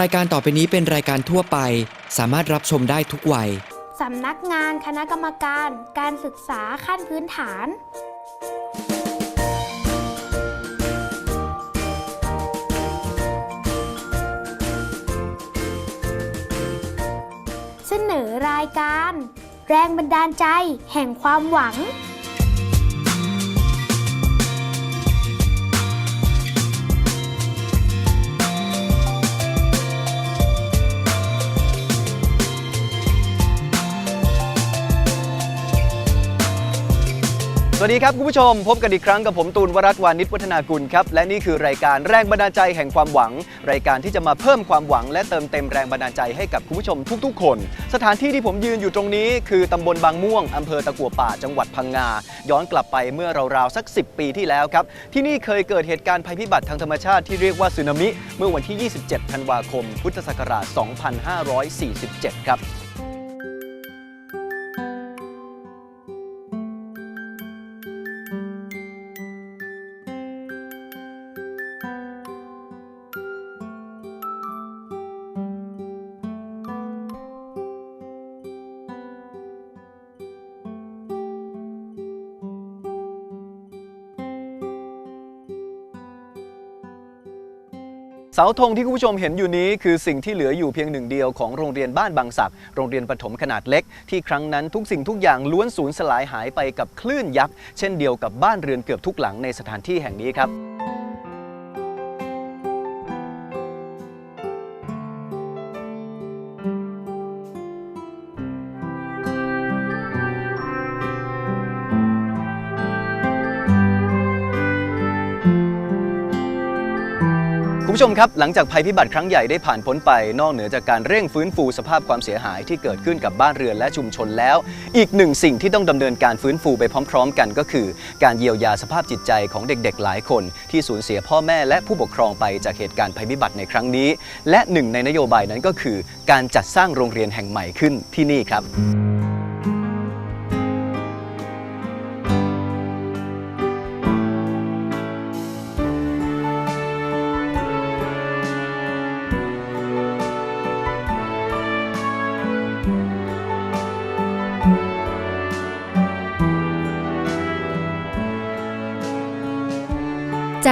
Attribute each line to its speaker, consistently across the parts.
Speaker 1: รายการต่อไปนี้เป็นรายการทั่วไป สามารถรับชมได้ทุกวัย
Speaker 2: สำนักงานคณะกรรมการ การศึกษาขั้นพื้นฐาน เสนอรายการ แรงบันดาลใจแห่งความหวัง
Speaker 3: วัสดีครับคุณผู้ชม พบกันอีกครั้งกับผมตูนวรัตวานิชวัฒนากุลครับ และนี่คือรายการแรงบันดาลใจแห่งความหวัง รายการที่จะมาเพิ่มความหวัง และเติมเต็มแรงบันดาลใจให้กับคุณผู้ชมทุก ๆ คน สถานที่ที่ผมยืนอยู่ตรงนี้ คือตำบลบางม่วงอำเภอตะกัวป่าจังหวัดพังงา ย้อนกลับไปเมื่อราวๆสัก 10 ปีที่แล้วครับ ที่นี่เคยเกิดเหตุการณ์ภัยพิบัติทางธรรมชาติที่เรียกว่าสึนามิ เมื่อวันที่ 27 ธันวาคม พุทธศักราช 2547 ครับ เสาธงที่คุณผู้ชมเห็นอยู่นี้คือสิ่งที่เหลืออยู่เพียงหนึ่งเดียวของโรงเรียนบ้านบางสักโรงเรียนประถมขนาดเล็ก ที่ครั้งนั้นทุกสิ่งทุกอย่างล้วนสูญสลายหายไปกับคลื่นยักษ์ เช่นเดียวกับบ้านเรือนเกือบทุกหลังในสถานที่แห่งนี้ครับ ผู้ชมครับ หลังจากภัยพิบัติครั้งใหญ่ได้ผ่านพ้นไป นอกเหนือจากการเร่งฟื้นฟูสภาพความเสียหายที่เกิดขึ้นกับบ้านเรือนและชุมชนแล้ว อีกหนึ่งสิ่งที่ต้องดำเนินการฟื้นฟูไปพร้อม ๆ กันก็คือ การเยียวยาสภาพจิตใจของเด็กๆ หลายคน ที่สูญเสียพ่อแม่และผู้ปกครองไปจากเหตุการณ์ภัยพิบัติในครั้งนี้ และหนึ่งในนโยบายนั้นก็คือ การจัดสร้างโรงเรียนแห่งใหม่ขึ้นที่นี่ครับ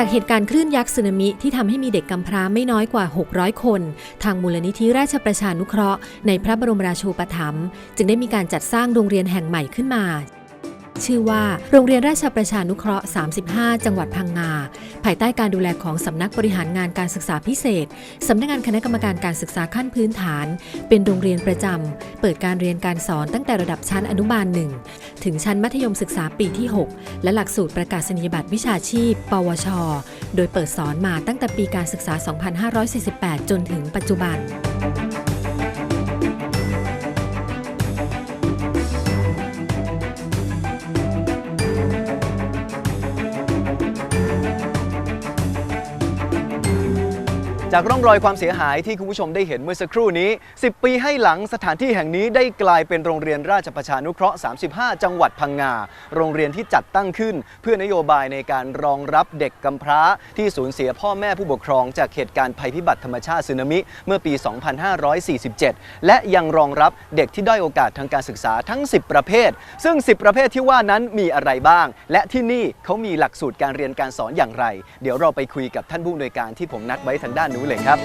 Speaker 4: จากเหตุการณ์คลื่นยักษ์สึนามิที่ทำให้มีเด็กกำพร้าไม่น้อยกว่า 600 คน ทางมูลนิธิราชประชานุเคราะห์ในพระบรมราชูปถัมภ์จึงได้มีการจัดสร้างโรงเรียนแห่งใหม่ขึ้นมา ชื่อว่า โรงเรียนราชประชานุเคราะห์ 35 จังหวัดพังงา ภายใต้การดูแลของสำนักบริหารงานการศึกษาพิเศษ สำนักงานคณะกรรมการการศึกษาขั้นพื้นฐาน เป็นโรงเรียนประจำ เปิดการเรียนการสอนตั้งแต่ระดับชั้นอนุบาล1ถึงชั้นมัธยมศึกษาปีที่ 6 และหลักสูตรประกาศนียบัตรวิชาชีพ ปวช โดยเปิดสอนมาตั้งแต่ปีการศึกษา 2548 จนถึงปัจจุบัน
Speaker 3: จากร่องรอยความเสียหายที่คุณผู้ชมได้เห็นเมื่อสักครู่นี้ 10 ปีให้หลังสถานที่แห่งนี้ได้กลายเป็นโรงเรียนราชประชานุเคราะห์ 35 จังหวัดพังงา โรงเรียนที่จัดตั้งขึ้น เพื่อนโยบายในการรองรับเด็กกำพร้า ที่สูญเสียพ่อแม่ผู้ปกครอง จากเหตุการณ์ภัยพิบัติธรรมชาติสึนามิ เมื่อปี 2547 และยังรองรับเด็กที่ด้อยโอกาสทางการศึกษาทั้ง 10 ประเภท ซึ่ง 10 ประเภทที่ว่านั้นมีอะไรบ้าง และที่นี่เขามีหลักสูตรการเรียนการสอนอย่างไร เดี๋ยวเราไปคุยกับท่านผู้อำนวยการที่ผมนัดไว้ทางด้านนู้นเลยครับ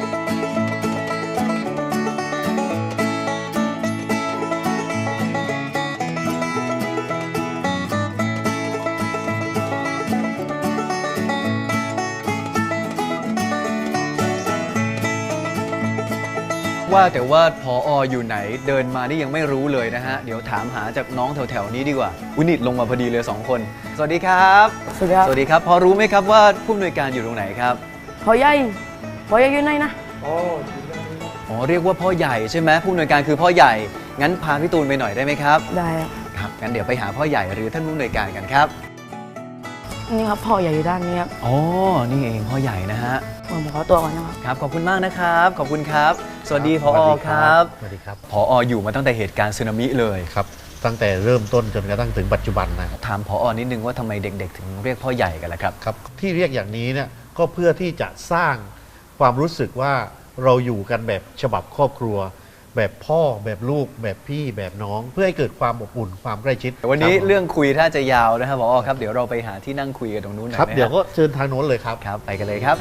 Speaker 3: ว่าแต่ว่าพอออยู่ไหนเดินมานี่ยังไม่รู้เลยนะฮะ เดี๋ยวถามหาจากน้องแถวๆนี้ดีกว่าอุยนิดลงมาพอดีเลยสองคน สวัสดีครับ
Speaker 5: สวัสดีครับ
Speaker 3: สวัสดีครับ พอรู้ไหมครับว่าผู้อำนวยการอยู่ตรงไหนครับ
Speaker 5: พ่อใหญ่ พ่อใหญ่อยู่ไหนนะ
Speaker 3: อ๋อเรียกว่าพ่อใหญ่ใช่ไหมผู้อำนวยการคือพ่อใหญ่ งั้นพาพี่ตูนไปหน่อยได้ไหมครับ
Speaker 5: ได้ครับ
Speaker 3: ครับงั้นเดี๋ยวไปหาพ่อใหญ่หรือท่านผู้อำนวยการกันครับ
Speaker 5: นี่ครับพ่อใหญ่อยู่ด้านนี้ครับ
Speaker 3: อ๋อนี่เองพ่อใหญ่นะฮะ
Speaker 5: ผมขอตัวก่อนนะครับ
Speaker 3: ครับ ขอบคุณมากนะครับ ขอบคุณครับ สวัสดีพอครับ
Speaker 6: สวัสดีครับ
Speaker 3: พออยู่มาตั้งแต่เหตุการณ์สึนามิเลย
Speaker 6: ครับตั้งแต่เริ่มต้นจนกระทั่งถึงปัจจุบันนะครับ
Speaker 3: ถามพอนิดนึงว่าทำไมเด็ก ๆ ถึงเรียกพ่อใหญ่กันล่ะครับ
Speaker 6: ครับ ที่เรียกอย่างนี้เนี่ยก็เพื่อที่จะสร้าง ความรู้สึกว่าเราอยู่กันแบบฉบับครอบครัว แบบพ่อแบบลูก แบบพี่แบบน้อง เพื่อให้เกิดความอบอุ่นความใกล้ชิด
Speaker 3: วันนี้
Speaker 6: คบผม
Speaker 3: เรื่องคุยถ้าจะยาวนะครับผอครับ เดี๋ยวเราไปหาที่นั่งคุยกันตรงนู้นหน่อย
Speaker 6: ครับ
Speaker 3: ไหมฮะ
Speaker 6: เดี๋ยวก็เชิญทางโน้นเลยครับ
Speaker 3: ครับ ไปกันเลยครับ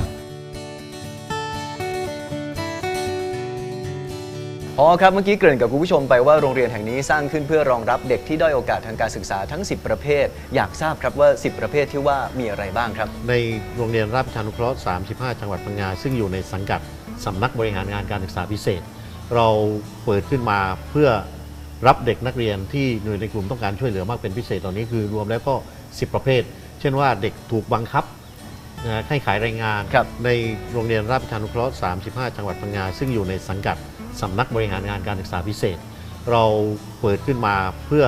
Speaker 3: พอครับ เมื่อกี้เกริ่นกับคุณผู้ชมไปว่าโรงเรียนแห่งนี้สร้างขึ้นเพื่อรองรับเด็กที่ด้อยโอกาสทางการศึกษาทั้ง 10 ประเภท อยากทราบครับว่า 10 ประเภทที่ว่ามีอะไรบ้างครับ
Speaker 6: ในโรงเรียนราชประชานุเคราะห์ 35 จังหวัดพังงา ซึ่งอยู่ในสังกัดสำนักบริหารงานการศึกษาพิเศษ เราเปิดขึ้นมาเพื่อรับเด็กนักเรียนที่หน่วยในกลุ่มต้องการช่วยเหลือมากเป็นพิเศษเหล่านี้คือรวมแล้วก็ 10 ประเภท เช่นว่าเด็กถูกบังคับให้ขายแรงงาน ในโรงเรียนราชประชานุเคราะห์ 35 จังหวัดพังงา ซึ่งอยู่ในสังกัด สำนักบริหารงานการศึกษาพิเศษ เราเปิดขึ้นมาเพื่อ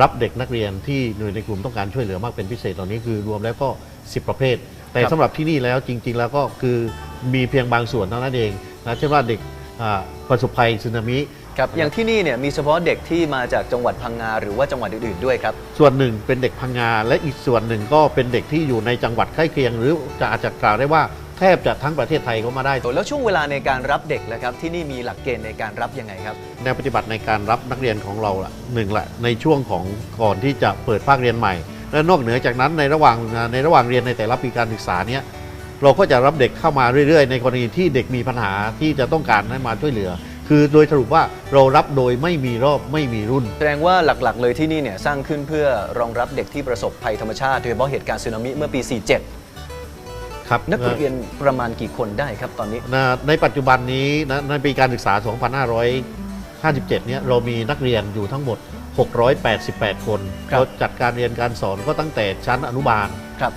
Speaker 6: รับเด็กนักเรียนที่หน่วยในกลุ่มต้องการช่วยเหลือมากเป็นพิเศษเหล่านี้คือรวมแล้วก็ 10 ประเภท แต่
Speaker 3: ครับ
Speaker 6: สำหรับที่นี่แล้วจริง ๆ แล้วก็คือมีเพียงบางส่วนเท่านั้นเองนะเช่นว่าเด็กอ่าประสบภัยสึนามิ
Speaker 3: ครับอย่างที่นี่เนี่ยมีเฉพาะเด็กที่มาจากจังหวัดพังงาหรือว่าจังหวัดอื่นๆด้วยครับ
Speaker 6: ส่วนหนึ่งเป็นเด็กพังงาและอีกส่วนหนึ่งก็เป็นเด็กที่อยู่ในจังหวัดใกล้เคียง หรือจะอาจจะกล่าวได้ว่า แทบจะทั้งประเทศไทยก็มาได้
Speaker 3: แล้วช่วงเวลาในการรับเด็กแล้วครับที่นี่มีหลักเกณฑ์ในการรับยังไงครับ
Speaker 6: แนวปฏิบัติในการรับนักเรียนของเราละหนึ่งละในช่วงของก่อนที่จะเปิดภาคเรียนใหม่ และนอกเหนือจากนั้นในระหว่างในระหว่างเรียนในแต่ละปีการศึกษาเนี้ยเราก็จะรับเด็กเข้ามาเรื่อย ๆ ในกรณีที่เด็กมีปัญหาที่จะต้องการให้มาช่วยเหลือ คือโดยสรุปว่าเรารับโดยไม่มีรอบไม่มีรุ่น
Speaker 3: แสดงว่าหลักๆ เลยที่นี่เนี่ยสร้างขึ้นเพื่อรองรับเด็กที่ประสบภัยธรรมชาติโดยเฉพาะเหตุการณ์สึนามิเมื่อปี 47
Speaker 6: ครับ
Speaker 3: นักเรียนประมาณกี่คนได้ครับตอนนี้
Speaker 6: นะในปัจจุบันนี้นะในปีการศึกษา 2557 เนี่ยเรามีนักเรียนอยู่ทั้งหมด 688 คน
Speaker 3: ครับ
Speaker 6: เราจัดการเรียนการสอนก็ตั้งแต่ชั้นอนุบาล
Speaker 3: ครับ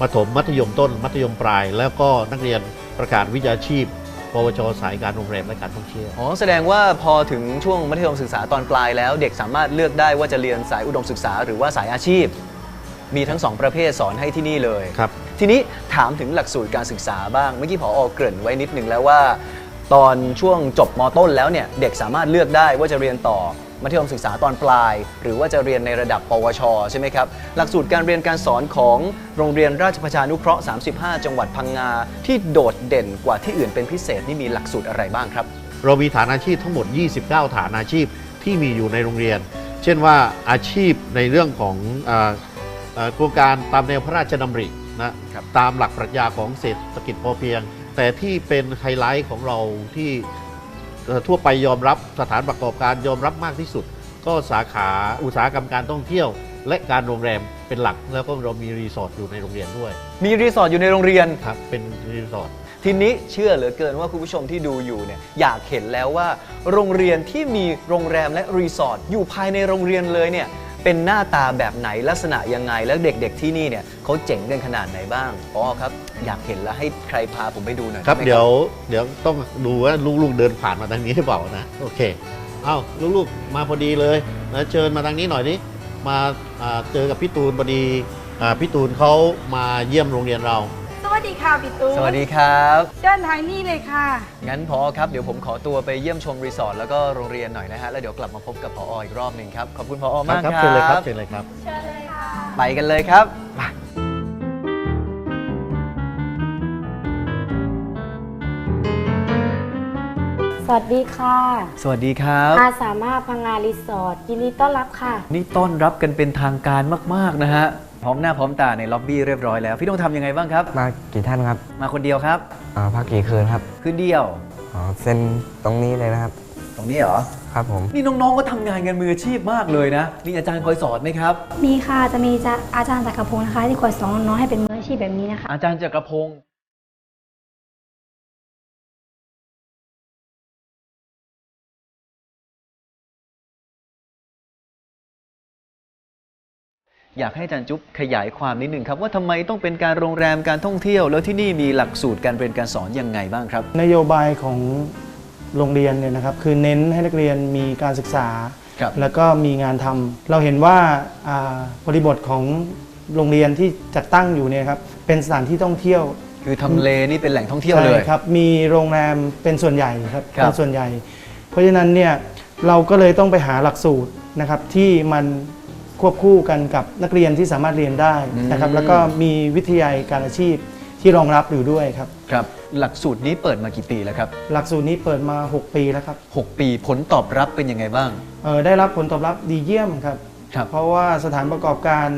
Speaker 6: ประถมมัธยมต้น มัธยมปลาย แล้วก็นักเรียนประกาศวิชาชีพปวชสายการโรงแรมและการท่องเที่ยว
Speaker 3: อ๋อ แสดงว่าพอถึงช่วงมัธยมศึกษาตอนปลายแล้ว เด็กสามารถเลือกได้ว่าจะเรียนสายอุดมศึกษาหรือว่าสายอาชีพ มีทั้งสองประเภทสอนให้ที่นี่เลย
Speaker 6: ครับ
Speaker 3: ทีนี้ถามถึงหลักสูตรการศึกษาบ้าง เมื่อกี้พออเกริ่นไว้นิดนึงแล้วว่า ตอนช่วงจบมต้นแล้วเนี่ยเด็กสามารถเลือกได้ว่าจะเรียนต่อมัธยมศึกษาตอนปลาย หรือว่าจะเรียนในระดับ ปวช ใช่ไหมครับ หลักสูตรการเรียนการสอนของโรงเรียนราชประชานุเคราะห์ 35 จังหวัดพังงา ที่โดดเด่นกว่าที่อื่นเป็นพิเศษนี่มีหลักสูตรอะไรบ้างครับ
Speaker 6: เรามีฐานอาชีพทั้งหมด 29 ฐานอาชีพที่มีอยู่ในโรงเรียน เช่นว่าอาชีพในเรื่องของอาอ่า โครงการตามแนวพระราชดำรินะครับตามหลักปรัชญาของเศรษฐกิจพอเพียง แต่ที่เป็นไฮไลท์ของเราที่เอ่อทั่วไปยอมรับสถานประกอบการยอมรับมากที่สุด ก็สาขาอุตสาหกรรมการท่องเที่ยว และการโรงแรมเป็นหลักแล้วก็เรามีรีสอร์ทอยู่ในโรงเรียนด้วย
Speaker 3: มีรีสอร์ทอยู่ในโรงเรียน
Speaker 6: ครับเป็นรีสอร์ท
Speaker 3: ทีนี้เชื่อเหลือเกินว่าคุณผู้ชมที่ดูอยู่เนี่ยอยากเห็นแล้วว่า โรงเรียนที่มีโรงแรมและรีสอร์ทอยู่ภายในโรงเรียนเลยเนี่ย เป็นหน้าตาแบบไหนลักษณะยังไง แล้วเด็กๆที่นี่เนี่ยเขาเจ๋งกันขนาดไหนบ้างอ๋อครับ อยากเห็นแล้วให้ใครพาผมไปดูหน่อย
Speaker 6: ครับ
Speaker 3: ไไหม
Speaker 6: เดี๋ยวเดี๋ยวต้องดูว่าลูกๆเดินผ่านมาทางนี้หรือเปล่านะโอเค เอาลูกๆมาพอดีเลยนะเชิญมาทางนี้หน่อยดิมาอ่าเจอกับพี่ตูนพอดีอ่าพี่ตูนเขามาเยี่ยมโรงเรียนเรา
Speaker 7: สวัสดีค่ะพี่ตูน
Speaker 3: สวัสดีครับ
Speaker 7: เชิญทางนี้เลยค่ะ
Speaker 3: งั้นพอครับ เดี๋ยวผมขอตัวไปเยี่ยมชมรีสอร์ทแล้วก็โรงเรียนหน่อยนะฮะ แล้วเดี๋ยวกลับมาพบกับพออีกรอบหนึ่งครับ ขอบคุณพอมากครับ
Speaker 6: เชิญเลยครับเชิญเลยครับ
Speaker 3: ไปกันเลยครับมา
Speaker 2: สวัสดีค่ะ
Speaker 3: สวัสดีครับ
Speaker 2: อาสามารถพังงารีสอร์ทยินดีต้อนรับค่ะ
Speaker 3: นี่ต้อนรับกันเป็นทางการมาก ๆ นะฮะ พร้อมหน้าพร้อมตาในล็อบบี้เรียบร้อยแล้ว พี่ต้องทำยังไงบ้างครับ
Speaker 8: มากี่ท่านครับ
Speaker 3: มาคนเดียวครับ
Speaker 8: อ่าพักกี่คืนครับ
Speaker 3: คืนเดียว
Speaker 8: อ๋อเซ็นตรงนี้เลยนะครับ
Speaker 3: ตรงนี้เหรอ
Speaker 8: ครับผม
Speaker 3: นี่น้องๆก็ทำงานกันมืออาชีพมากเลยนะ มีอาจารย์คอยสอนไหมครับ
Speaker 9: มีค่ะ จะมีจะอาจารย์จักรพงศ์นะคะ ที่คอยสอนน้องๆให้เป็นมืออาชีพแบบนี้นะคะ
Speaker 3: อาจารย์จักรพงศ์ อยากให้อาจารย์จุ๊บขยายความนิดหนึ่งครับ ว่าทำไมต้องเป็นการโรงแรมการท่องเที่ยว แล้วที่นี่มีหลักสูตรการเรียนการสอนยังไงบ้างครับ
Speaker 10: นโยบายของโรงเรียนเนี่ยนะครับคือเน้นให้นักเรียนมีการศึกษา
Speaker 3: ครับ
Speaker 10: แล้วก็มีงานทำเราเห็นว่าอ่าบริบทของโรงเรียนที่จัดตั้งอยู่เนี่ยครับเป็นสถานที่ท่องเที่ยว
Speaker 3: คือทำเลนี่เป็นแหล่งท่องเที่ยวเลย
Speaker 10: ใช่ครับมีโรงแรมเป็นส่วนใหญ่ครับ
Speaker 3: ครับ
Speaker 10: เป็นส่วนใหญ่ เพราะฉะนั้นเนี่ยเราก็เลยต้องไปหาหลักสูตรนะครับที่มัน ควบคู่กันกับนักเรียนที่สามารถเรียนได้นะครับ แล้วก็มีวิทยาลัยการอาชีพที่รองรับอยู่ด้วยครับ
Speaker 3: ครับ หลักสูตรนี้เปิดมากี่ปีแล้วครับ
Speaker 10: หลักสูตรนี้เปิดมา 6 ปีแล้วครับ
Speaker 3: 6 ปีผลตอบรับเป็นยังไงบ้าง
Speaker 10: เอ่อได้รับผลตอบรับดีเยี่ยมครับ
Speaker 3: ครับ
Speaker 10: เพราะว่าสถานประกอบการ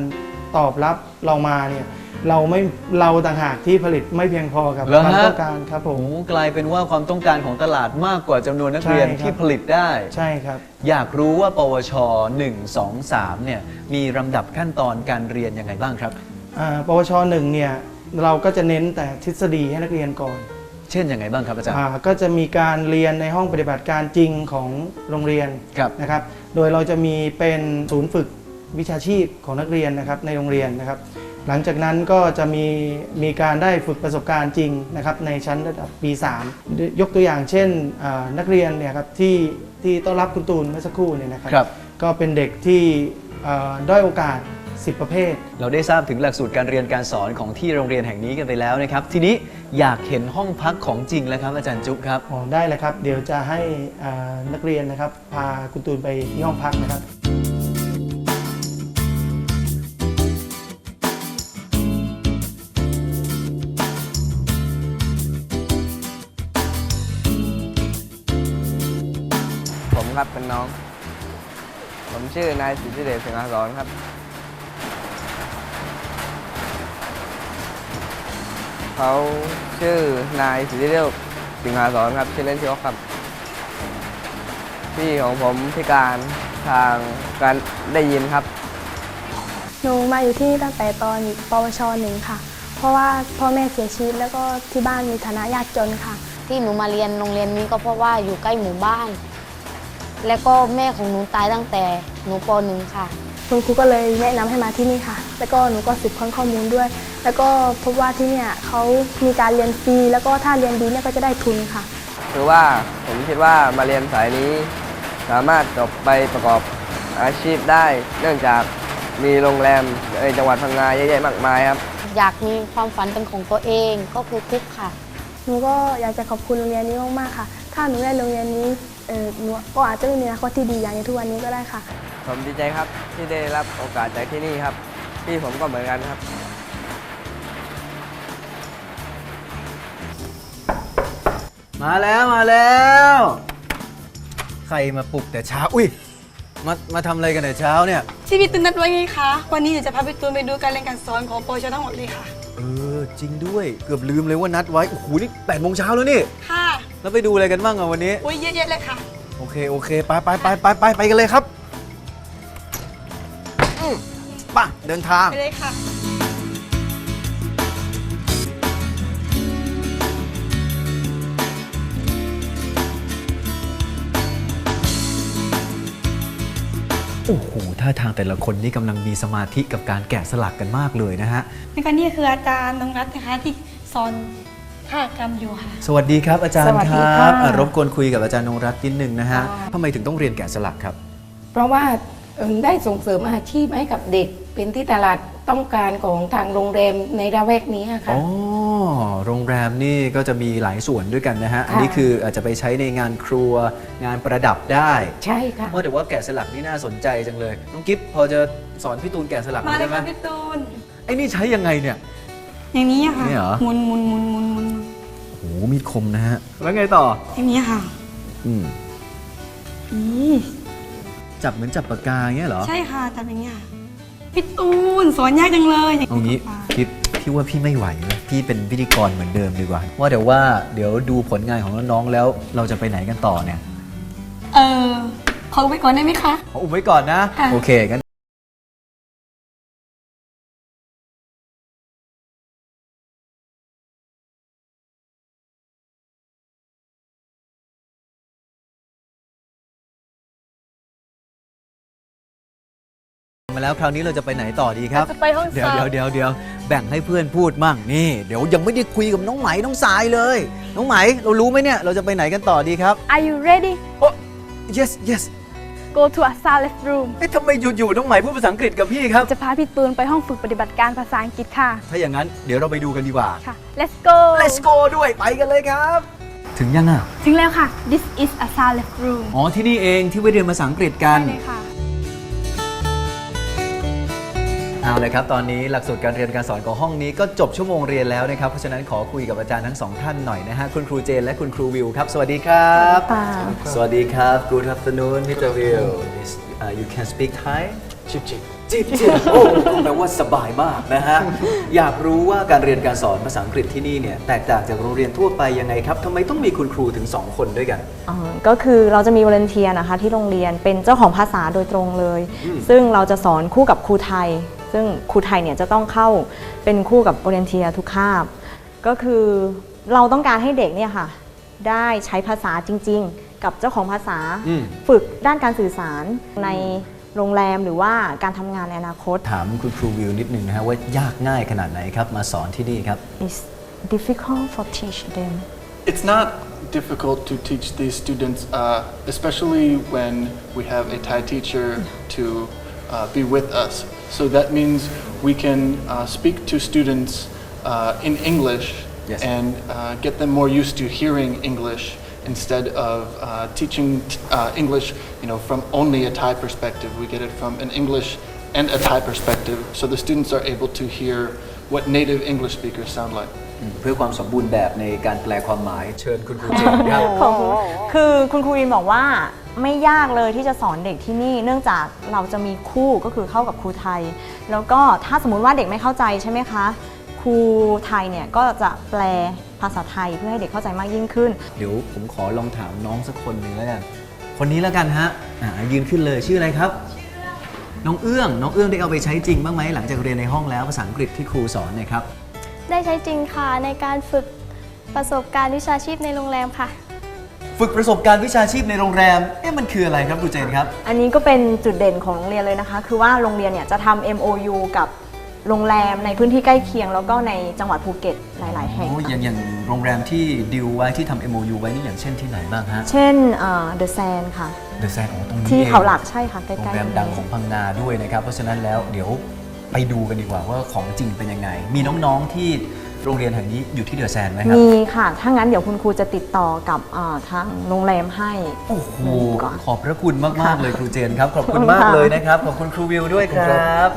Speaker 10: ตอบรับเรามาเนี่ย เราไม่เราต่างหากที่ผลิตไม่เพียงพอกับ
Speaker 3: เหรอ
Speaker 10: ความ
Speaker 3: ฮะ
Speaker 10: ต้องการครับผม
Speaker 3: โอ้กลายเป็นว่าความต้องการของตลาดมากกว่าจำนวนนักเรียน
Speaker 10: ใช่ครับ
Speaker 3: ที่ผลิตได้
Speaker 10: ใช่ครับ
Speaker 3: อยากรู้ว่า ปวช 1 2 3 เนี่ย มีลำดับขั้นตอนการเรียนยังไงบ้างครับ
Speaker 10: อ่าปวชหนึ่งเนี่ยเราก็จะเน้นแต่ทฤษฎีให้นักเรียนก่อน
Speaker 3: เช่นยังไงบ้างครับอาจารย์
Speaker 10: อ่าก็จะมีการเรียนในห้องปฏิบัติการจริงของโรงเรียน
Speaker 3: ครับ
Speaker 10: นะครับ โดยเราจะมีเป็นศูนย์ฝึกวิชาชีพของนักเรียนนะครับในโรงเรียนนะครับ หลังจากนั้นก็จะมีมีการได้ฝึกประสบการณ์จริงนะครับในชั้นระดับปี 3 ยกตัวอย่างเช่นอ่านักเรียนเนี่ยครับที่ที่ต้อนรับคุณตูนเมื่อสักครู่เนี่ยนะครับ
Speaker 3: ครับ
Speaker 10: ก็เป็นเด็กที่อ่าด้อยโอกาส 10 ประเภท
Speaker 3: เราได้ทราบถึงหลักสูตรการเรียนการสอนของที่โรงเรียนแห่งนี้กันไปแล้วนะครับ ทีนี้อยากเห็นห้องพักของจริงแล้วครับอาจารย์จุ๊บครับ
Speaker 10: อ๋อได้เลยครับ เดี๋ยวจะให้อ่านักเรียนนะครับพาคุณตูนไปที่ห้องพักนะครับ
Speaker 8: นน้อง ผมชื่อนายสิทธิเดชสิงหาสอนครับ เขาชื่อนายสิทธิเดชสิงหาสอนครับ ชื่อเล่นชื่ออ๊อกครับ พี่ของผมพิการทางการได้ยินครับ
Speaker 9: หนูมาอยู่ที่นี่ตั้งแต่ตอนปวชหนึ่งค่ะ เพราะว่าพ่อแม่เสียชีวิตแล้วก็ที่บ้านมีฐานะยากจนค่ะ
Speaker 2: ที่หนูมาเรียนโรงเรียนนี้ก็เพราะว่าอยู่ใกล้หมู่บ้าน แล้วก็แม่ของหนูตายตั้งแต่หนูปหนึ่งค่ะ
Speaker 9: คุณครูก็เลยแนะนำให้มาที่นี่ค่ะ แล้วก็หนูก็สืบค้นข้อมูลด้วย แล้วก็พบว่าที่เนี่ยเขามีการเรียนฟรี แล้วก็ถ้าเรียนดีเนี่ยก็จะได้ทุนค่ะ
Speaker 8: คือว่าผมคิดว่ามาเรียนสายนี้ สามารถจบไปประกอบอาชีพได้ เนื่องจากมีโรงแรมในจังหวัดพังงาเยอะแยะมากมายครับ
Speaker 2: อยากมีความฝันเป็นของตัวเองก็คือคุกค่ะ
Speaker 9: หนูก็อยากจะขอบคุณโรงเรียนนี้มากๆค่ะ ถ้าหนูได้โรงเรียนนี้เออหนูก็อาจจะไม่มีอนาคตที่ดีอย่างในทุกวันนี้ก็ได้ค่ะ
Speaker 8: ผมดีใจครับที่ได้รับโอกาสจากที่นี่ครับพี่ผมก็เหมือนกันครับ
Speaker 3: มาแล้วมาแล้ว ใครมาปลุกแต่เช้า อุ้ยมามาทำอะไรกันแต่เช้าเนี่ย
Speaker 7: ที่พี่ตูนนัดไว้ไงคะ วันนี้เดี๋ยวจะพาพี่ตูนไปดูการเรียนการสอนของปวชทั้งหมดเลยค่ะ
Speaker 3: เออจริงด้วยเกือบลืมเลยว่านัดไว้โอ้โหนี่แปดโมงเช้าแล้วนี่
Speaker 7: ค่ะ
Speaker 3: แล้วไปดูอะไรกันบ้างอะวันนี้
Speaker 7: อุ้ยเยอะๆเลยค่ะ
Speaker 3: โอเคโอเคไปไปไปไปไปไปกันเลยครับอืมไป่ะเดินทาง
Speaker 7: ไปเลยค่ะ
Speaker 3: โอ้โหท่าทางแต่ละคนนี่กำลังมีสมาธิกับการแกะสลักกันมากเลยนะฮะ
Speaker 7: นะคะนี่คืออาจารย์น้องรัตนะคะที่สอนท่ากรรมอยู่ค่ะ
Speaker 3: สวัสดีครับอาจาร
Speaker 5: ส
Speaker 3: ย์
Speaker 5: วัส
Speaker 3: ค
Speaker 5: ดี
Speaker 3: รั
Speaker 5: ค่ะ
Speaker 3: บอะรบกวนคุยกับอาจารย์นงรัตน์นิดนึงนะฮะ
Speaker 5: ค่ะ
Speaker 3: ทำไมถึงต้องเรียนแกะสลักครับ
Speaker 11: เพราะว่าเอิ่มได้ส่งเสริมอาชีพให้กับเด็กเป็นที่ตลาด ต้องการของทางโรงแรมในระแวกนี้อะค่ะ
Speaker 3: อ๋อ โรงแรมนี่ก็จะมีหลายส่วนด้วยกันนะฮะ อันนี้คืออาจจะไปใช้ในงานครัวงานประดับได้
Speaker 11: ใช่ค่ะ
Speaker 3: ว่าแต่ว่าแกะสลักนี่น่าสนใจจังเลย น้องกิฟพอจะสอนพี่ตูนแกะสลักหน่
Speaker 7: มา
Speaker 3: อย
Speaker 7: เล
Speaker 3: ได้
Speaker 7: ย
Speaker 3: ไหม
Speaker 7: ค่ะพี่ตูน
Speaker 3: ไอ้นี่ใช้ยังไงเนี่ย
Speaker 7: อย่างนี้อะค่ะ
Speaker 3: นี่เหรอ
Speaker 7: หมุนหมุนหมุนหมุนหมุน
Speaker 3: โอ้โหมีดคมนะฮะ แล้วไงต่อ
Speaker 7: อย่างนี้ค่ะ
Speaker 3: อืม
Speaker 7: อี
Speaker 3: จับเหมือนจับปากกาอย่างเงี้ยเหรอ
Speaker 7: ใช่ค่ะทำอย่างนี้ย พี่ตูนสอนยากจังเลย
Speaker 3: เอางี้คิดพี่ว่าพี่ไม่ไหวเลยพี่เป็นพิธีกรเหมือนเดิมดีกว่า ว่าเดี๋ยวว่าเดี๋ยวดูผลงานของน้องๆแล้วเราจะไปไหนกันต่อเนี่ย
Speaker 7: เออขอไว้ก่อนได้ไหมคะ
Speaker 3: ขออุบไว้ก่อนนะ
Speaker 7: ค่ะ
Speaker 3: โอเคงั้น แล้วคราวนี้เราจะไปไหนต่อดีครับ
Speaker 2: จะไปห้อง
Speaker 3: เดี๋ยว
Speaker 2: สาว
Speaker 3: เดี๋ยวเดี๋ยวเดี๋ยวแบ่งให้เพื่อนพูดมั่งนี่ เดี๋ยวยังไม่ได้คุยกับน้องไหมน้องสายเลย น้องไหมเรารู้ไหมเนี่ยเราจะไปไหนกันต่อดีครับ
Speaker 9: Are you ready
Speaker 3: yes yes
Speaker 9: Go to a silent room
Speaker 3: เอ๊ะทำไมอยู่ๆน้องไหมพูดภาษาอังกฤษกับพี่ครับ
Speaker 9: จะพาพี่ตูนไปห้องฝึกปฏิบัติการภาษาอังกฤษค่ะ
Speaker 3: ถ้าอย่างนั้นเดี๋ยวเราไปดูกันดีกว่า
Speaker 9: ค่ะ Let's go
Speaker 3: let's go ด้วยไปกันเลยครับ ถึงยังอะ
Speaker 9: ถึงแล้วค่ะ This is a silent room
Speaker 3: อ๋อที่นี่เองที่ไว้เรียนภาษาอังกฤษกัน
Speaker 9: ใช่เลยค่ะ
Speaker 3: ละครับ ตอนนี้หลักสูตรการเรียนการสอนของห้องนี้ก็จบชั่วโมงเรียนแล้วนะครับ เพราะฉะนั้นขอคุยกับอาจารย์ทั้งสองท่านหน่อยนะฮะ คุณครูเจนและคุณครูวิวครับ สวัสดีครับ สวัสดีครับ Good afternoon Mr. Will Is, uh, you can speak Thai จิบจิบจิบจิบโอ้แปลว่าสบายมากนะฮะ อยากรู้ว่าการเรียนการสอนภาษาอังกฤษที่นี่เนี่ย แตกต่างจากโรงเรียนทั่วไปยังไงครับทำไมต้องมีคุณครูถึงสองคนด้วยกัน
Speaker 12: อ่าก็คือเราจะมีวอลเนเทียนะคะที่โรงเรียนเป็นเจ้าของภาษาโดยตรงเลย
Speaker 3: อืม
Speaker 12: ซึ่งเราจะสอนคู่กับครูไทย ซึ่งครูไทยเนี่ยจะต้องเข้าเป็นคู่กับวอลเนเทียทุกคาบ ก็คือเราต้องการให้เด็กเนี่ยค่ะ ได้ใช้ภาษาจริง ๆ กับเจ้าของภาษา
Speaker 3: อืม
Speaker 12: ฝึกด้านการสื่อสารในโรงแรมหรือว่าการทำงานในอนาคต
Speaker 3: ถามคุณครูวิวนิดนึงนะฮะว่ายากง่ายขนาดไหนครับ มาสอนที่นี่ครับ
Speaker 12: is difficult for teach them
Speaker 13: It's not difficult to teach these students, uh, especially when we have a Thai teacher to uh, be with us. So that means we can uh, speak to students uh, in English
Speaker 3: Yes.
Speaker 13: and uh, get them more used to hearing English instead of uh, teaching uh, English, you know, from only a Thai perspective. We get it from an English and a Thai perspective, so the students are able to hear what native English speakers sound like.
Speaker 3: เพื่อความสมบูรณ์แบบในการแปลความหมายเชิญคุณครูเจนครับ
Speaker 12: ของคือคุณครูวินบอกว่า ไม่ยากเลยที่จะสอนเด็กที่นี่ เนื่องจากเราจะมีคู่ก็คือเข้ากับครูไทย แล้วก็ถ้าสมมุติว่าเด็กไม่เข้าใจใช่ไหมคะ ครูไทยเนี่ยก็จะแปลภาษาไทยเพื่อให้เด็กเข้าใจมากยิ่งขึ้น
Speaker 3: เดี๋ยวผมขอลองถามน้องสักคนหนึ่งแล้วกัน คนนี้แล้วกันฮะอ่ายืนขึ้นเลยชื่ออะไรครับ น้องเอื้อง น้องเอื้องได้เอาไปใช้จริงบ้างไหมหลังจากเรียนในห้องแล้วภาษาอังกฤษที่ครูสอนเนี่ยครับ
Speaker 9: ได้ใช้จริงค่ะในการฝึกประสบการณ์วิชาชีพในโรงแรมค่ะ
Speaker 3: ฝึกประสบการณ์วิชาชีพในโรงแรมเอ๊ะมันคืออะไรครับครูเจนครับ
Speaker 12: อันนี้ก็เป็นจุดเด่นของโรงเรียนเลยนะคะ คือว่าโรงเรียนเนี่ยจะทำ MOU กับโรงแรมในพื้นที่ใกล้เคียง แล้วก็ในจังหวัดภูเก็ตหลาย ๆ แห่ง
Speaker 3: โอ้อย่างอย่างโรงแรมที่ดิวไว้ที่ทำ MOU ไว้นี่อย่างเช่นที่ไหนบ้างฮะ
Speaker 12: เช่นเดอะแซนค่ะ
Speaker 3: เดอะแซนโอ้ตรงนี้
Speaker 12: ที่
Speaker 3: อง
Speaker 12: เขาหลักใช่ค่ะใกล้
Speaker 3: โรง
Speaker 12: ๆ
Speaker 3: แรม
Speaker 12: นี้
Speaker 3: ดังของพังงาด้วยนะครับ เพราะฉะนั้นแล้วเดี๋ยวไปดูกันดีกว่าว่าของจริงเป็นยังไง มีน้องๆที่ โรงเรียนแห่งนี้อยู่ที่เดอะแซนไหมครับ
Speaker 12: มีค่ะ ถ้างั้นเดี๋ยวคุณครูจะติดต่อกับอ่าทางโรงแรมให้
Speaker 3: โอ้โห
Speaker 12: ก่อน
Speaker 3: ขอบพระคุณมาก ๆ เลยครูเจนครับ ขอบคุณ
Speaker 12: ขอบคุณ
Speaker 3: มาก
Speaker 12: ค่ะ
Speaker 3: เลยนะครับ ขอบคุณครูวิวด้วยครับ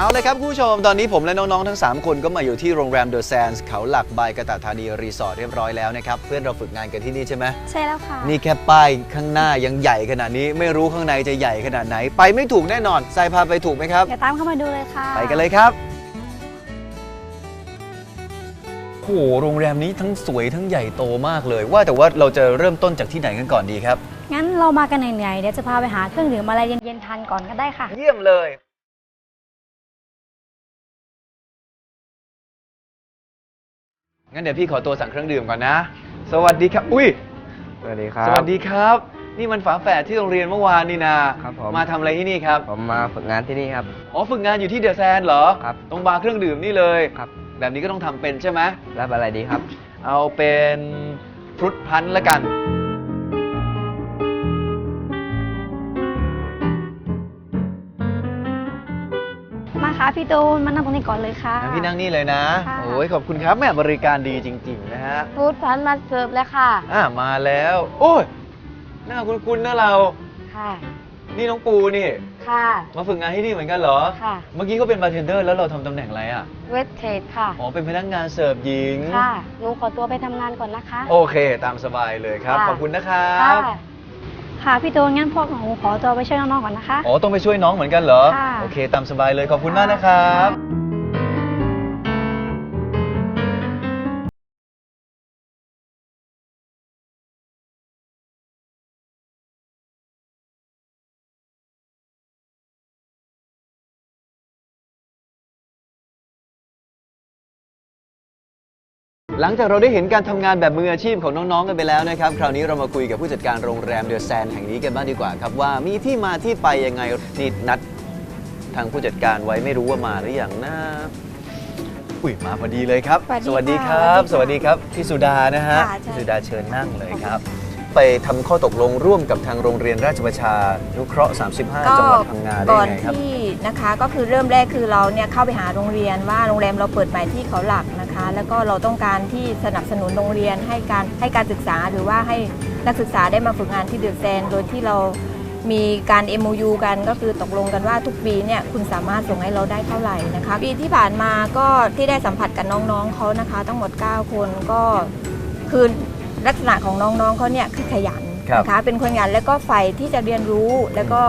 Speaker 3: เอาเลยครับคุณผู้ชม ตอนนี้ผมและน้อง ๆ ทั้ง 3 คนก็มาอยู่ที่โรงแรมเดอะแซนส์เขาหลักบายกระตะธานีรีสอร์ทเรียบร้อยแล้วนะครับ เพื่อนเราฝึกงานกันที่นี่ใช่ไหม
Speaker 9: ใช่แล้วค่ะ
Speaker 3: นี่แค่ป้ายข้างหน้ายังใหญ่ขนาดนี้ ไม่รู้ข้างในจะใหญ่ขนาดไหน ไปไม่ถูกแน่นอนทรายพาไปถูกไหมครับ
Speaker 9: เดี๋ยวตามเข้ามาดูเลยค่ะ
Speaker 3: ไปกันเลยครับโอ้โหโรงแรมนี้ทั้งสวยทั้งใหญ่โตมากเลย ว่าแต่ว่าเราจะเริ่มต้นจากที่ไหนกันก่อนดีครับ
Speaker 9: งั้นเรามากันเหนื่อยๆเดี๋ยวจะพาไปหาเครื่องดื่มอะไรเย็นๆทานก่อนก็ได้ค่ะ
Speaker 3: เยี่ยมเลย งั้นเดี๋ยวพี่ขอตัวสั่งเครื่องดื่มก่อนนะ สวัสดีครับ อุ้ย
Speaker 8: สวัสดีครับ
Speaker 3: สวัสดีครับ นี่มันฝาแฝดที่โรงเรียนเมื่อวานนี่นะครับ
Speaker 8: ผม
Speaker 3: มาทำอะไรที่นี่ครับ
Speaker 8: ผมมาฝึกงานที่นี่ครับ
Speaker 3: อ๋อ ฝึกงานอยู่ที่เดอะแซนเหรอ
Speaker 8: ครับ
Speaker 3: ตรงบาร์เครื่องดื่มนี่เลย
Speaker 8: ครับ
Speaker 3: แบบนี้ก็ต้องทำเป็นใช่ไหม
Speaker 8: รับอะไรดีครับ
Speaker 3: เอาเป็นฟรุตพันธุ์ละกัน
Speaker 9: มาค่ะพี่ตูนมานั่งตรงนี้ก่อนเลยค่ะ
Speaker 3: งั้นพี่นั่งนี่เลยนะ
Speaker 9: ค่ะ
Speaker 3: โอ้ยขอบคุณครับแม่บริการดีจริง ๆ นะฮะ
Speaker 2: ฟู้ดพันธุ์มาเสิร์ฟแล้วค่ะ
Speaker 3: อ่ามาแล้ว โอ้ยหน้าคุ้นๆนะเรา
Speaker 2: ค่ะ
Speaker 3: นี่น้องปูนี่
Speaker 2: ค่ะ
Speaker 3: มาฝึกงานที่นี่เหมือนกันเหรอ
Speaker 2: ค่ะ
Speaker 3: เมื่อกี้เขาเป็นบาร์เทนเดอร์แล้วเราทำตำแหน่งอะไรอะ
Speaker 2: เวทเทรดค่ะ
Speaker 3: อ๋อ เป็นพนักงานเสิร์ฟหญิง
Speaker 2: ค่ะ หนูขอตัวไปทำงานก่อนนะคะ
Speaker 3: โอเค ตามสบายเลยครับ
Speaker 2: ค่ะ
Speaker 3: ขอบคุณนะครับ
Speaker 9: ค่ะ ค่ะพี่ตูนงั้นพวกหนูขอตัวไปช่วยน้องๆก่อนนะคะ
Speaker 3: อ๋อ ต้องไปช่วยน้องเหมือนกันเหรอ
Speaker 9: ค่ะ
Speaker 3: โอเค ตามสบายเลย ขอบคุณมากนะครับ หลังจากเราได้เห็นการทำงานแบบมืออาชีพของน้อง ๆ กันไปแล้วนะครับ คราวนี้เรามาคุยกับผู้จัดการโรงแรมเดอะแซนแห่งนี้กันบ้างดีกว่าครับว่ามีที่มาที่ไปยังไงนี่นัดทางผู้จัดการไว้ไม่รู้ว่ามาหรือยังนะอุ้ยมาพอดีเลยครับ
Speaker 9: สวัสดี
Speaker 3: ค
Speaker 9: ค่ะ
Speaker 3: รับ
Speaker 9: ส
Speaker 3: ส
Speaker 9: วั
Speaker 3: วั
Speaker 9: ส
Speaker 3: ส
Speaker 9: ดี
Speaker 3: ดีค
Speaker 9: ค่ะ
Speaker 3: รับ พี่สุดานะฮะ
Speaker 9: ค่ะใช่
Speaker 3: พี่สุดาเชิญนั่งเลยครับ ไปทำข้อตกลงร่วมกับทางโรงเรียนราชประชานุเคราะห์ 35 จังหวัดพังงาได้
Speaker 14: ก่อน
Speaker 3: ไงครับ
Speaker 14: ที่นะคะก็คือเริ่มแรกคือเราเนี่ยเข้าไปหาโรงเรียนว่าโรงแรมเราเปิดใหม่ที่เขาหลักนะคะ แล้วก็เราต้องการที่สนับสนุนโรงเรียนให้การให้การศึกษาหรือว่าให้นักศึกษาได้มาฝึกงานที่เดอะแซนโดยที่เรามีการ MOU กันก็คือตกลงกันว่าทุกปีเนี่ยคุณสามารถส่งให้เราได้เท่าไหร่นะคะปีที่ผ่านมาก็ที่ได้สัมผัสกับน้องๆเขานะคะ ทั้งหมด 9 คนก็คือ ลักษณะของน้องๆเขาเนี่ยคือขยัน
Speaker 3: ครับ
Speaker 14: นะคะเป็นคนงานแล้วก็ใฝ่ที่จะเรียนรู้แล้วก็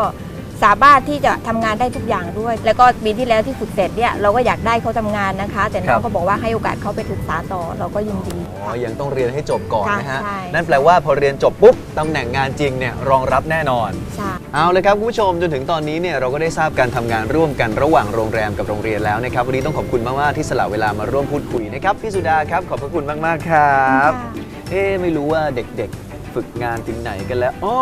Speaker 14: สามารถที่จะทำงานได้ทุกอย่างด้วย แล้วก็ปีที่แล้วที่ฝึกเสร็จเนี่ยเราก็อยากได้เขาทำงานนะคะ แต่น้องเขาบอกว่าให้โอกาสเขาไปศึกษาต่อเราก็ยินดี
Speaker 3: อ๋อยังต้องเรียนให้จบก่อนนะฮะ
Speaker 14: ใช่
Speaker 3: นั่นแปลว่าพอเรียนจบปุ๊บตำแหน่งงานจริงเนี่ยรองรับแน่นอน
Speaker 14: ใช่
Speaker 3: เอาเลยครับคุณผู้ชมจนถึงตอนนี้เนี่ยเราก็ได้ทราบการทำงานร่วมกันระหว่างโรงแรมกับโรงเรียนแล้วนะครับวันนี้ต้องขอบคุณมากๆที่สละเวลามาร่วมพูดคุยนะครับพี่สุดาครับขอบพระคุณมากๆครับ เอ๊ะไม่รู้ว่าเด็กๆ ฝึกงานถึงไหนกันแล้วอ้อ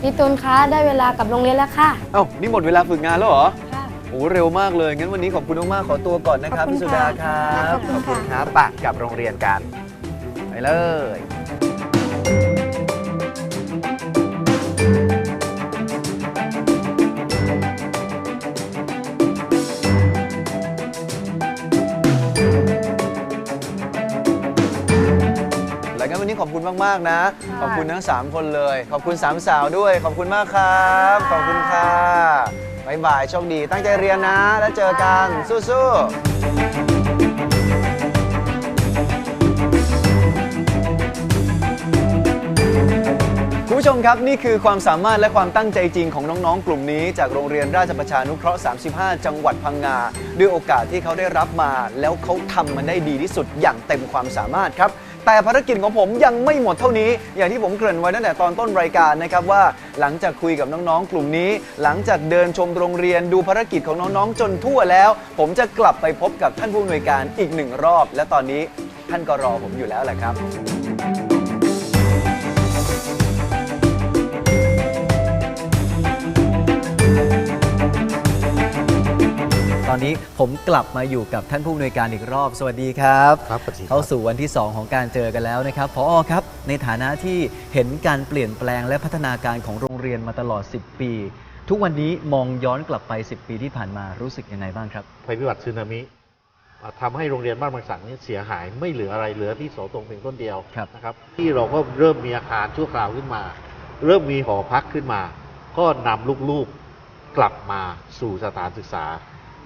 Speaker 2: พี่ตูนคะได้เวลากลับโรงเรียนแล้วค่ะ
Speaker 3: เอ้านี่หมดเวลาฝึกงานแล้วเหรอ
Speaker 2: ค่ะ
Speaker 3: โอ้เร็วมากเลย งั้นวันนี้ขอบคุณมากๆขอตัวก่อนนะครับ
Speaker 2: ขอบคุณ
Speaker 3: พี่สุดาค
Speaker 2: ค่ะ
Speaker 3: รับ
Speaker 2: ขอบคุณค่ะ
Speaker 3: ครับปะกลับโรงเรียนกัน ไปเลย วกันวันนี้ขอบคุณมากๆนะ ขอบคุณทั้ง 3 คนเลย ขอบคุณสามสาวด้วย ขอบคุณมากครับ ขอบคุณค่ะบ๊ายบายโชคดี ตั้งใจเรียนนะ แล้วเจอกันสู้ๆ คุณผู้ชมครับ นี่คือความสามารถและความตั้งใจจริงของน้องๆ กลุ่มนี้ จากโรงเรียนราชประชานุเคราะห์ 35 จังหวัดพังงา ด้วยโอกาสที่เขาได้รับมา แล้วเขาทำมันได้ดีที่สุดอย่างเต็มความสามารถครับ แต่ภารกิจของผมยังไม่หมดเท่านี้ อย่างที่ผมเกริ่นไว้ตั้งแต่ตอนต้นรายการนะครับว่า หลังจากคุยกับน้องๆ กลุ่มนี้ หลังจากเดินชมโรงเรียนดูภารกิจของน้องๆ จนทั่วแล้ว ผมจะกลับไปพบกับท่านผู้อำนวยการอีกหนึ่งรอบ และตอนนี้ท่านก็รอผมอยู่แล้วแหละครับ ตอนนี้ผมกลับมาอยู่กับท่านผู้อำนวยการอีกรอบ สวัสดีครับ
Speaker 6: ครับสวัสดีครับ
Speaker 3: เข้าสู่วันที่ 2 ของการเจอกันแล้วนะครับพอครับ ในฐานะที่เห็นการเปลี่ยนแปลงและพัฒนาการของโรงเรียนมาตลอด 10 ปี ทุกวันนี้มองย้อนกลับไป 10 ปีที่ผ่านมารู้สึกยังไงบ้างครับ
Speaker 6: ภัยพิบัติสึนามิอ่าทำให้โรงเรียนบ้านบางสังนี่เสียหายไม่เหลืออะไรเหลือที่โสตรงเพียงต้นเดียวนะครับ ที่เราก็เริ่มมีอาคารชั่วคราวขึ้นมา เริ่มมีหอพักขึ้นมา ก็นำลูกๆกลับมาสู่สถานศึกษา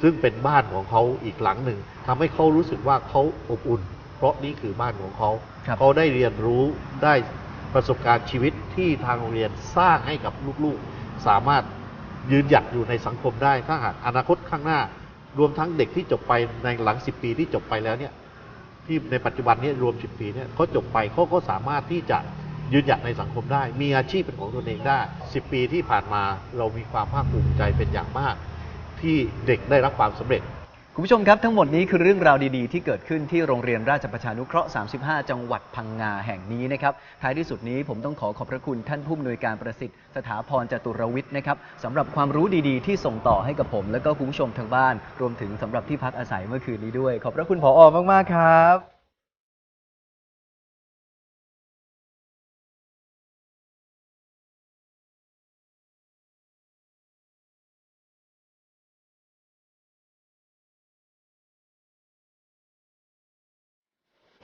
Speaker 6: ซึ่งเป็นบ้านของเขาอีกหลังหนึ่งทำให้เขารู้สึกว่าเขาอบอุ่น เพราะนี่คือบ้านของเขา
Speaker 3: ครับ
Speaker 6: เขาได้เรียนรู้ได้ประสบการณ์ชีวิตที่ทางโรงเรียนสร้างให้กับลูกๆ สามารถยืนหยัดอยู่ในสังคมได้ ถ้าหากอนาคตข้างหน้า รวมทั้งเด็กที่จบไปในหลัง 10 ปีที่จบไปแล้วเนี่ยที่ในปัจจุบันเนี้รวม 10 ปีเนี่ยเขาจบไปเขาก็สามารถที่จะยืนหยัดในสังคมได้ มีอาชีพเป็นของตนเองได้ 10 ปีที่ผ่านมาเรามีความภาคภูมิใจเป็นอย่างมาก ที่เด็กได้รับความสำเร็จ
Speaker 3: คุณผู้ชมครับทั้งหมดนี้คือเรื่องราวดีๆ ที่เกิดขึ้นที่โรงเรียนราชประชานุเคราะห์ 35 จังหวัดพังงาแห่งนี้นะครับท้ายที่สุดนี้ผมต้องขอขอบพระคุณท่านผู้อำนวยการประสิทธิ์สถาพรจตุรวิทย์นะครับสำหรับความรู้ดีๆ ที่ส่งต่อให้กับผม และก็คุณผู้ชมทางบ้าน รวมถึงสำหรับที่พักอาศัยเมื่อคืนนี้ด้วย ขอบพระคุณผอมากๆครับ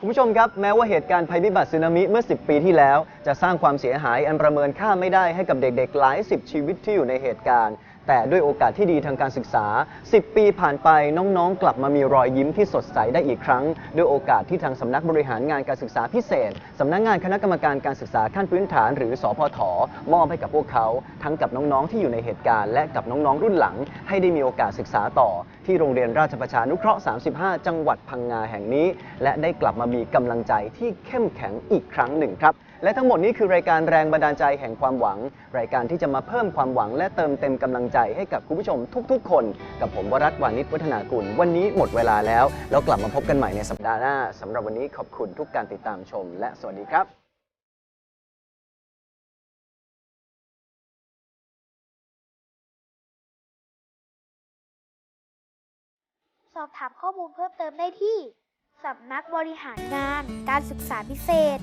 Speaker 3: คุณผู้ชมครับ แม้ว่าเหตุการณ์ภัยพิบัติสึนามิเมื่อ 10 ปีที่แล้ว จะสร้างความเสียหายอันประเมินค่าไม่ได้ให้กับเด็กๆ หลายสิบชีวิตที่อยู่ในเหตุการณ์ แต่ด้วยโอกาสที่ดีทางการศึกษา 10 ปีผ่านไปน้องๆ กลับมามีรอยยิ้มที่สดใสได้อีกครั้ง ด้วยโอกาสที่ทางสำนักบริหารงานการศึกษาพิเศษสำนักงานคณะกรรมการการศึกษาขั้นพื้นฐานหรือสพทมอบให้กับพวกเขา ทั้งกับน้องๆที่อยู่ในเหตุการณ์และกับน้องๆรุ่นหลัง ให้ได้มีโอกาสศึกษาต่อ ที่โรงเรียนราชประชานุเคราะห์ 35 จังหวัดพังงาแห่งนี้ และได้กลับมามีกำลังใจที่เข้มแข็งอีกครั้งหนึ่งครับ และทั้งหมดนี้คือรายการแรงบันดาลใจแห่งความหวัง รายการที่จะมาเพิ่มความหวัง และเติมเต็มกำลังใจให้กับคุณผู้ชมทุกๆ คน กับผมวรัตน์วานิชวัฒนากุลวันนี้หมดเวลาแล้ว แล้วกลับมาพบกันใหม่ในสัปดาห์หน้าสำหรับวันนี้ขอบคุณทุกการติดตามชม และสวัสดีครับ
Speaker 15: สอบถามข้อมูลเพิ่มเติมได้ที่ สำนักบริหารงาน การศึกษาพิเศษ